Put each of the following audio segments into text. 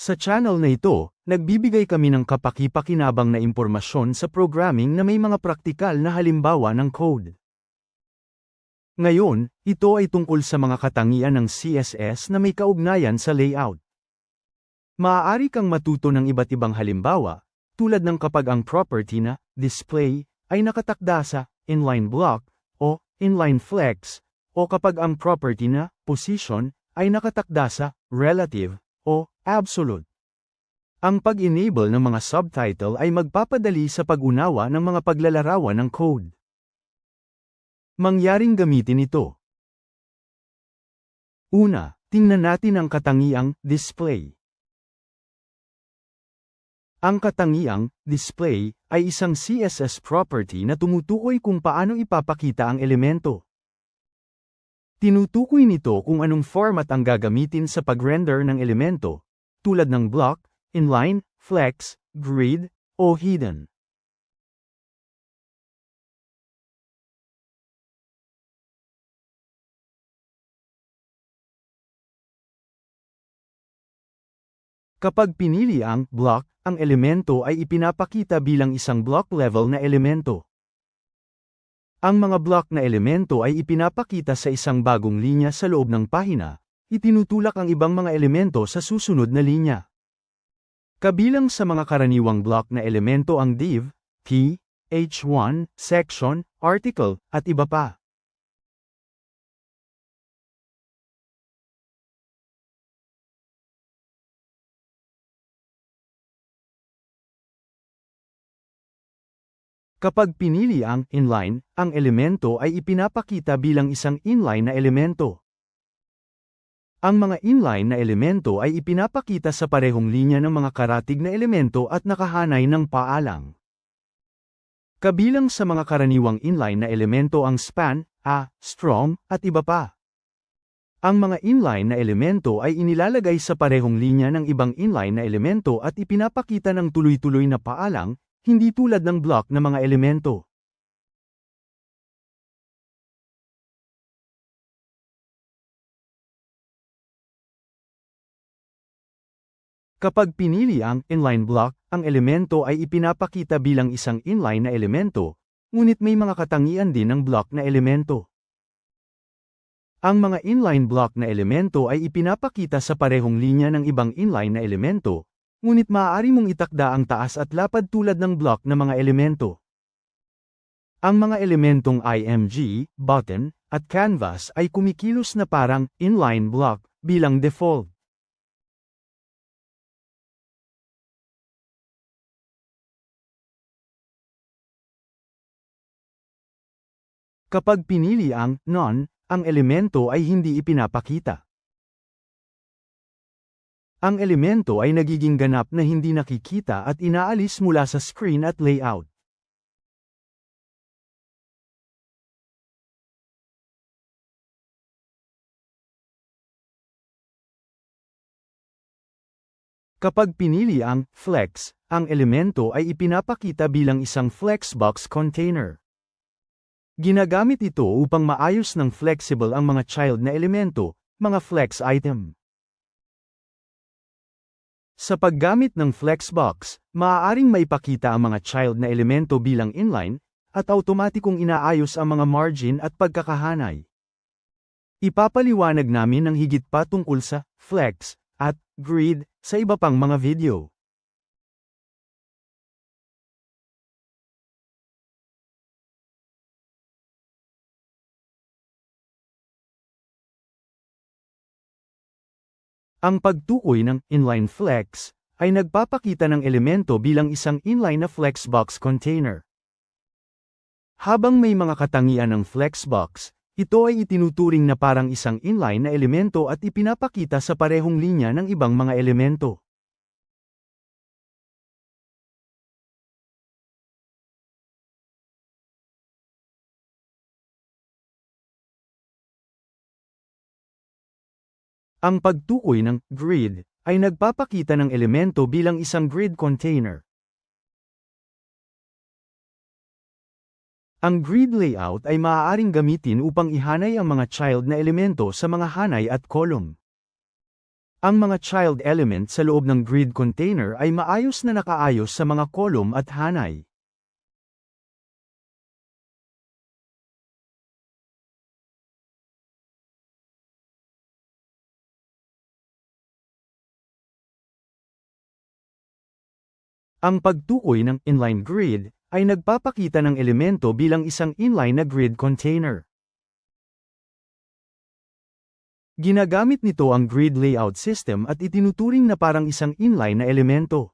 Sa channel na ito, nagbibigay kami ng kapaki-pakinabang na impormasyon sa programming na may mga praktikal na halimbawa ng code. Ngayon, ito ay tungkol sa mga katangian ng CSS na may kaugnayan sa layout. Maaari kang matuto ng iba't ibang halimbawa, tulad ng kapag ang property na display ay nakatakda sa inline block o inline flex, o kapag ang property na position ay nakatakda sa relative o absolute. Ang pag-enable ng mga subtitle ay magpapadali sa pag-unawa ng mga paglalarawan ng code. Mangyaring gamitin ito. Una, tingnan natin ang katangiang display. Ang katangiang display ay isang CSS property na tumutukoy kung paano ipapakita ang elemento. Tinutukoy nito kung anong format ang gagamitin sa pag-render ng elemento, tulad ng block, inline, flex, grid, o hidden. Kapag pinili ang block, ang elemento ay ipinapakita bilang isang block level na elemento. Ang mga block na elemento ay ipinapakita sa isang bagong linya sa loob ng pahina, itinutulak ang ibang mga elemento sa susunod na linya. Kabilang sa mga karaniwang block na elemento ang div, key, h1, section, article, at iba pa. Kapag pinili ang inline, ang elemento ay ipinapakita bilang isang inline na elemento. Ang mga inline na elemento ay ipinapakita sa parehong linya ng mga karatig na elemento at nakahanay ng paalang. Kabilang sa mga karaniwang inline na elemento ang span, a, strong, at iba pa. Ang mga inline na elemento ay inilalagay sa parehong linya ng ibang inline na elemento at ipinapakita ng tuloy-tuloy na paalang, hindi tulad ng block na mga elemento. Kapag pinili ang inline block, ang elemento ay ipinapakita bilang isang inline na elemento, ngunit may mga katangian din ng block na elemento. Ang mga inline block na elemento ay ipinapakita sa parehong linya ng ibang inline na elemento, ngunit maaari mong itakda ang taas at lapad tulad ng block na mga elemento. Ang mga elementong IMG, button, at canvas ay kumikilos na parang inline block bilang default. Kapag pinili ang none, ang elemento ay hindi ipinapakita. Ang elemento ay nagiging ganap na hindi nakikita at inaalis mula sa screen at layout. Kapag pinili ang flex, ang elemento ay ipinapakita bilang isang flexbox container. Ginagamit ito upang maayos ng flexible ang mga child na elemento, mga flex item. Sa paggamit ng Flexbox, maaaring maipakita ang mga child na elemento bilang inline, at automatikong inaayos ang mga margin at pagkakahanay. Ipapaliwanag namin ng higit pa tungkol sa flex at grid sa iba pang mga video. Ang pagtukoy ng inline flex ay nagpapakita ng elemento bilang isang inline na flexbox container. Habang may mga katangian ng flexbox, ito ay itinuturing na parang isang inline na elemento at ipinapakita sa parehong linya ng ibang mga elemento. Ang pagtukoy ng grid ay nagpapakita ng elemento bilang isang grid container. Ang grid layout ay maaaring gamitin upang ihanay ang mga child na elemento sa mga hanay at column. Ang mga child element sa loob ng grid container ay maayos na nakaayos sa mga kolum at hanay. Ang pagtukoy ng inline grid ay nagpapakita ng elemento bilang isang inline na grid container. Ginagamit nito ang grid layout system at itinuturing na parang isang inline na elemento.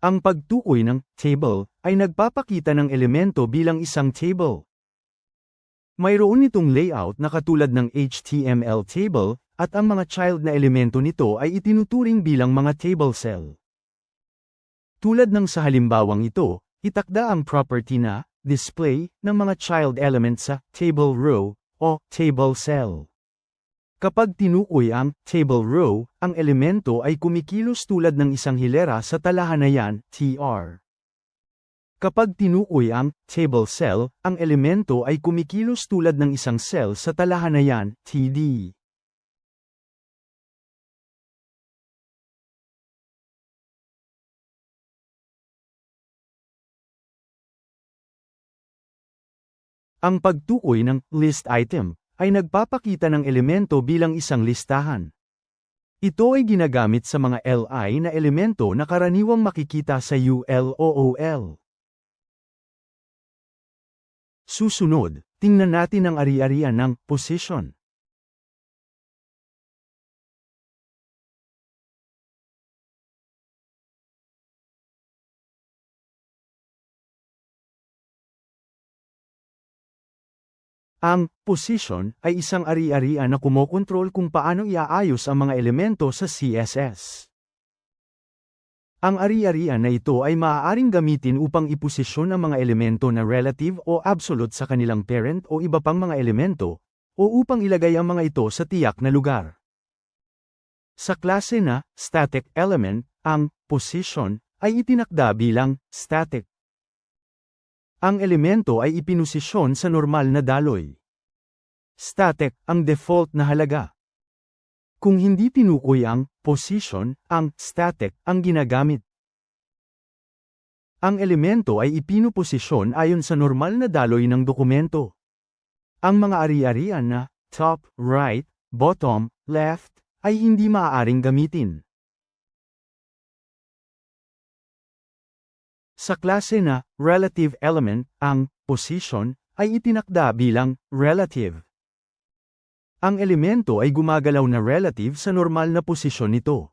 Ang pagtukoy ng table ay nagpapakita ng elemento bilang isang table. Mayroon nitong layout na katulad ng HTML table, at ang mga child na elemento nito ay itinuturing bilang mga table cell. Tulad ng sa halimbawang ito, itakda ang property na display ng mga child element sa table row o table cell. Kapag tinukoy ang table row, ang elemento ay kumikilos tulad ng isang hilera sa talahanayan, TR. Kapag tinukoy ang table cell, ang elemento ay kumikilos tulad ng isang cell sa talahanayan, TD. Ang pagtukoy ng list item ay nagpapakita ng elemento bilang isang listahan. Ito ay ginagamit sa mga LI na elemento na karaniwang makikita sa ULOOL. Susunod, tingnan natin ang ari-arian ng position. Ang position ay isang ari-arian na kumokontrol kung paano iaayos ang mga elemento sa CSS. Ang ari-arian na ito ay maaaring gamitin upang iposisyon ang mga elemento na relative o absolute sa kanilang parent o iba pang mga elemento, o upang ilagay ang mga ito sa tiyak na lugar. Sa klase na static element, ang position ay itinakda bilang static. Ang elemento ay ipinosisyon sa normal na daloy. Static ang default na halaga. Kung hindi tinukoy ang position, ang static ang ginagamit. Ang elemento ay ipinuposisyon ayon sa normal na daloy ng dokumento. Ang mga ari-arian na top, right, bottom, left ay hindi maaaring gamitin. Sa klase na relative element, ang position ay itinakda bilang relative. Ang elemento ay gumagalaw na relative sa normal na posisyon nito.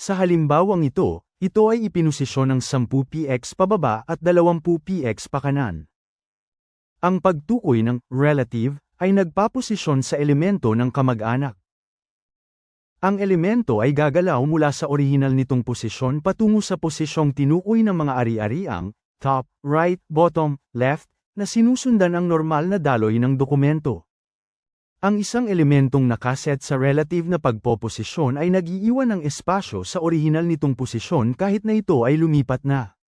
Sa halimbawang ito, ito ay ipinosisyon ng 10px pababa at 20px pakanan. Ang pagtukoy ng relative ay nagpaposisyon sa elemento ng kamag-anak. Ang elemento ay gagalaw mula sa orihinal nitong posisyon patungo sa posisyong tinukoy ng mga ari-ariang, top, right, bottom, left, na sinusundan ang normal na daloy ng dokumento. Ang isang elementong nakaset sa relative na pagpoposisyon ay nagiiwan ng espasyo sa orihinal nitong posisyon kahit na ito ay lumipat na.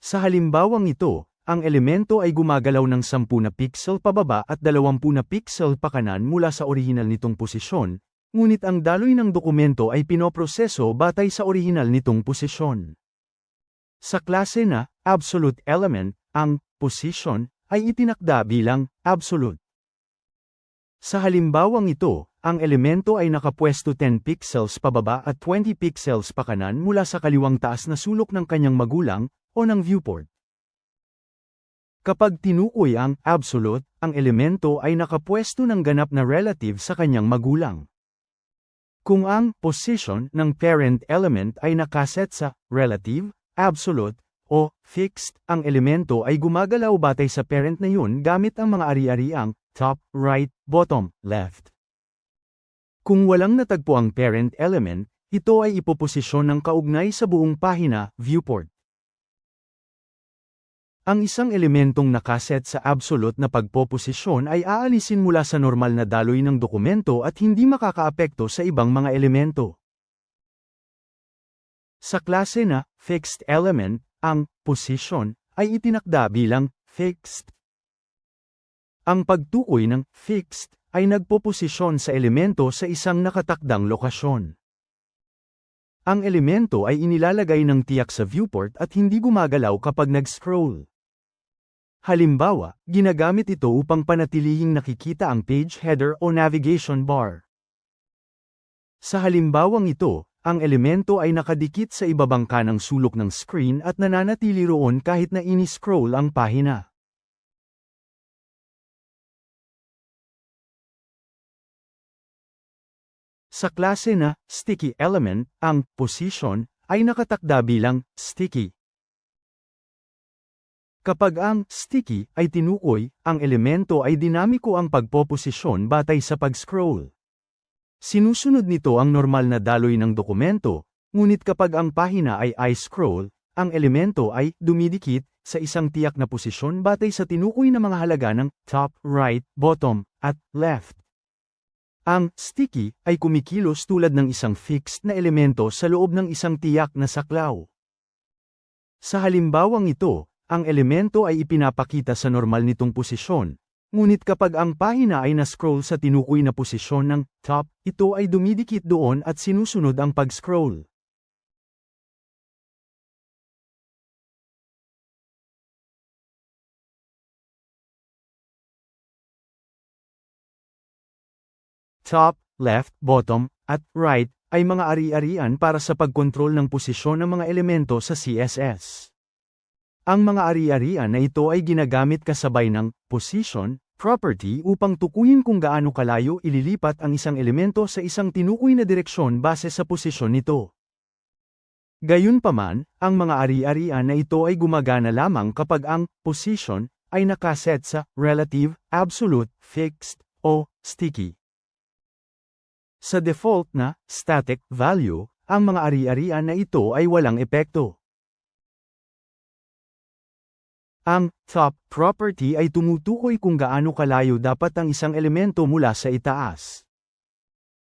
Sa halimbawang ito, ang elemento ay gumagalaw ng 10 na pixel pababa at 20 na pixel pakanan mula sa orihinal nitong posisyon, ngunit ang daloy ng dokumento ay pinoproseso batay sa orihinal nitong posisyon. Sa klase na absolute element, ang position ay itinakda bilang absolute. Sa halimbawang ito, ang elemento ay nakapwesto 10 pixels pababa at 20 pixels pakanan mula sa kaliwang taas na sulok ng kanyang magulang o ng viewport. Kapag tinukoy ang absolute, ang elemento ay nakapwesto ng ganap na relative sa kanyang magulang. Kung ang position ng parent element ay nakaset sa relative, absolute, o fixed, ang elemento ay gumagalaw batay sa parent na yun gamit ang mga ari-ariang top, right, bottom, left. Kung walang natagpo ang parent element, ito ay ipoposisyon ng kaugnay sa buong pahina, viewport. Ang isang elementong nakaset sa absolute na pagpoposisyon ay aalisin mula sa normal na daloy ng dokumento at hindi makakaapekto sa ibang mga elemento. Sa klase na fixed element, ang position ay itinakda bilang fixed. Ang pagtukoy ng fixed ay nagpoposisyon sa elemento sa isang nakatakdang lokasyon. Ang elemento ay inilalagay ng tiyak sa viewport at hindi gumagalaw kapag nag-scroll. Halimbawa, ginagamit ito upang panatilihing nakikita ang page header o navigation bar. Sa halimbawang ito, ang elemento ay nakadikit sa ibabang kanang sulok ng screen at nananatili roon kahit na ini-scroll ang pahina. Sa klase na sticky element, ang position ay nakatakda bilang sticky. Kapag ang sticky ay tinukoy, ang elemento ay dinamiko ang pagpoposisyon batay sa pag-scroll. Sinusunod nito ang normal na daloy ng dokumento, ngunit kapag ang pahina ay i-scroll, ang elemento ay dumidikit sa isang tiyak na posisyon batay sa tinukoy na mga halaga ng top, right, bottom, at left. Ang sticky ay kumikilos tulad ng isang fixed na elemento sa loob ng isang tiyak na saklaw. Sa halimbawang ito, ang elemento ay ipinapakita sa normal nitong posisyon, ngunit kapag ang pahina ay na-scroll sa tinukoy na posisyon ng top, ito ay dumidikit doon at sinusunod ang pag-scroll. top, left, bottom, at right, ay mga ari-arian para sa pagkontrol ng posisyon ng mga elemento sa CSS. Ang mga ari-arian na ito ay ginagamit kasabay ng position, property upang tukuyin kung gaano kalayo ililipat ang isang elemento sa isang tinukoy na direksyon base sa posisyon nito. Gayunpaman, ang mga ari-arian na ito ay gumagana lamang kapag ang position ay nakaset sa relative, absolute, fixed, o sticky. Sa default na static value, ang mga ari-arian na ito ay walang epekto. Ang top property ay tumutukoy kung gaano kalayo dapat ang isang elemento mula sa itaas.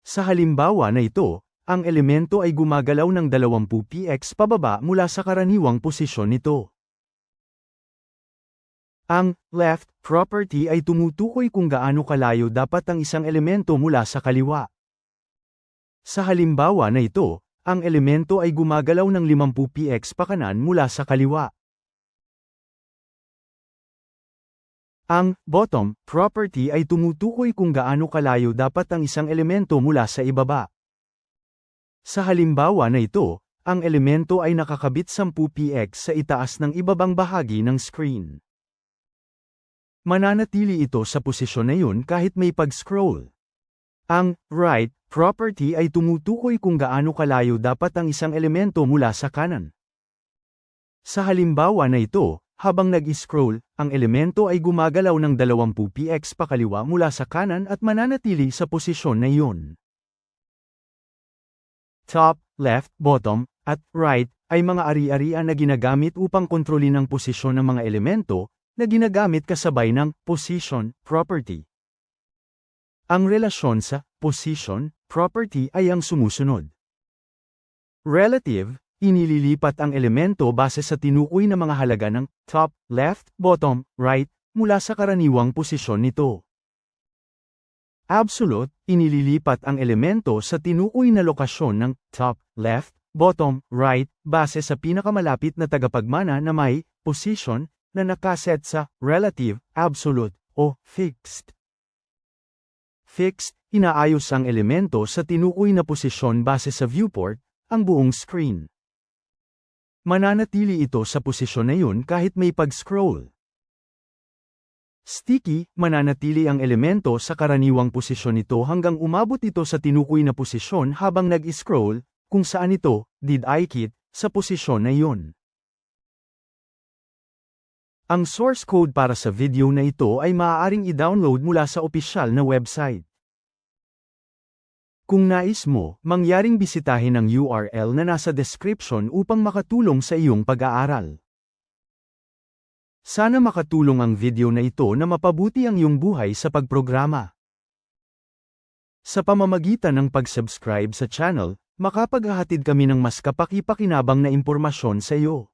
Sa halimbawa na ito, ang elemento ay gumagalaw ng 20 px pababa mula sa karaniwang posisyon nito. Ang left property ay tumutukoy kung gaano kalayo dapat ang isang elemento mula sa kaliwa. Sa halimbawa na ito, ang elemento ay gumagalaw ng 50 px pakanan mula sa kaliwa. Ang bottom property ay tumutukoy kung gaano kalayo dapat ang isang elemento mula sa ibaba. Sa halimbawa na ito, ang elemento ay nakakabit 10 px sa itaas ng ibabang bahagi ng screen. Mananatili ito sa posisyon na yun kahit may pag-scroll. Ang right property ay tumutukoy kung gaano kalayo dapat ang isang elemento mula sa kanan. Sa halimbawa na ito, habang nag-scroll, ang elemento ay gumagalaw ng 20 px pakaliwa mula sa kanan at mananatili sa posisyon na iyon. Top, left, bottom, at right ay mga ari-arian na ginagamit upang kontrolin ang posisyon ng mga elemento na ginagamit kasabay ng position property. Ang relasyon sa position property ay ang sumusunod. Relative, inililipat ang elemento base sa tinukoy na mga halaga ng top, left, bottom, right, mula sa karaniwang posisyon nito. Absolute, inililipat ang elemento sa tinukoy na lokasyon ng top, left, bottom, right, base sa pinakamalapit na tagapagmana na may position na nakaset sa relative, absolute, o fixed. Fixed, inaayos ang elemento sa tinukoy na posisyon base sa viewport, ang buong screen. Mananatili ito sa posisyon na yun kahit may pag-scroll. Sticky, mananatili ang elemento sa karaniwang posisyon nito hanggang umabot ito sa tinukoy na posisyon habang nag-scroll, kung saan ito, did I kit, sa posisyon na yun. Ang source code para sa video na ito ay maaaring i-download mula sa opisyal na website. Kung nais mo, mangyaring bisitahin ang URL na nasa description upang makatulong sa iyong pag-aaral. Sana makatulong ang video na ito na mapabuti ang iyong buhay sa pagprograma. Sa pamamagitan ng pag-subscribe sa channel, Makapaghahatid kami ng mas kapaki-pakinabang na impormasyon sa iyo.